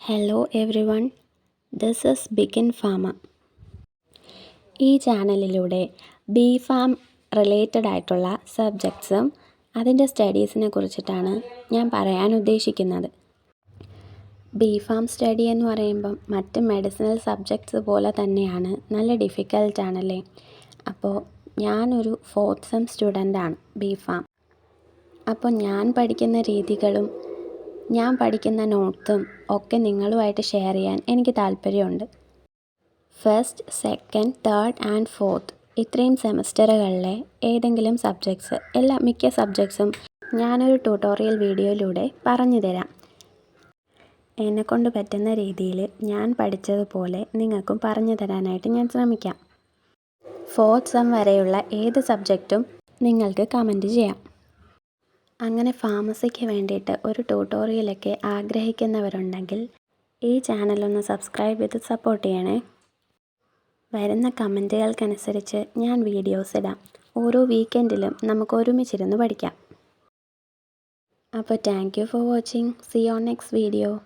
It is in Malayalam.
Hello everyone this is begin pharma ഈ ചാനലിലൂടെ ബി ഫാം റിലേറ്റഡ് ആയിട്ടുള്ള സബ്ജക്ട്സും അതിന്റെ സ്റ്റഡീസിനെ കുറിച്ചിട്ടാണ് ഞാൻ പറയാൻ ഉദ്ദേശിക്കുന്നത്. ബി ഫാം സ്റ്റഡി എന്ന് പറയുമ്പം മറ്റ് മെഡിസിനൽ സബ്ജക്ട്സ് പോലെ തന്നെയാണ്. നല്ല ഡിഫിക്കൽട്ടാണല്ലേ അപ്പോൾ ഞാനൊരു ഫോർത്ത് സെം സ്റ്റുഡന്റാണ് ബി ഫാം അപ്പോൾ ഞാൻ പഠിക്കുന്ന രീതികളും ഞാൻ പഠിക്കുന്ന നോട്ട്സും ഒക്കെ നിങ്ങളുമായിട്ട് ഷെയർ ചെയ്യാൻ എനിക്ക് താല്പര്യമുണ്ട്. First second third and fourth ഇത്രയും സെമസ്റ്ററുകളിലെ ഏതെങ്കിലും സബ്ജക്ട്സ് എല്ലാ മിക്ക സബ്ജക്ട്സും ഞാനൊരു ട്യൂട്ടോറിയൽ വീഡിയോയിലൂടെ പറഞ്ഞു തരാം. എന്നെക്കൊണ്ട് പറ്റുന്ന രീതിയിൽ ഞാൻ പഠിച്ചതുപോലെ നിങ്ങൾക്കും പറഞ്ഞു തരാനായിട്ട് ഞാൻ ശ്രമിക്കാം. ഫോർത്ത് സെം വരെയുള്ള ഏത് സബ്ജക്റ്റും നിങ്ങൾക്ക് കമന്റ് ചെയ്യാം. അങ്ങനെ ഫാർമസിക്ക് വേണ്ടിയിട്ട് ഒരു ട്യൂട്ടോറിയലൊക്കെ ആഗ്രഹിക്കുന്നവരുണ്ടെങ്കിൽ ഈ ചാനലൊന്ന് സബ്സ്ക്രൈബ് ചെയ്ത് സപ്പോർട്ട് ചെയ്യണേ. വരുന്ന കമന്റുകൾക്കനുസരിച്ച് ഞാൻ വീഡിയോസ് ഇടാം. ഓരോ വീക്കെൻഡിലും നമുക്ക് ഒരുമിച്ചിരുന്ന് പഠിക്കാം. അപ്പോൾ thank you for watching see on next video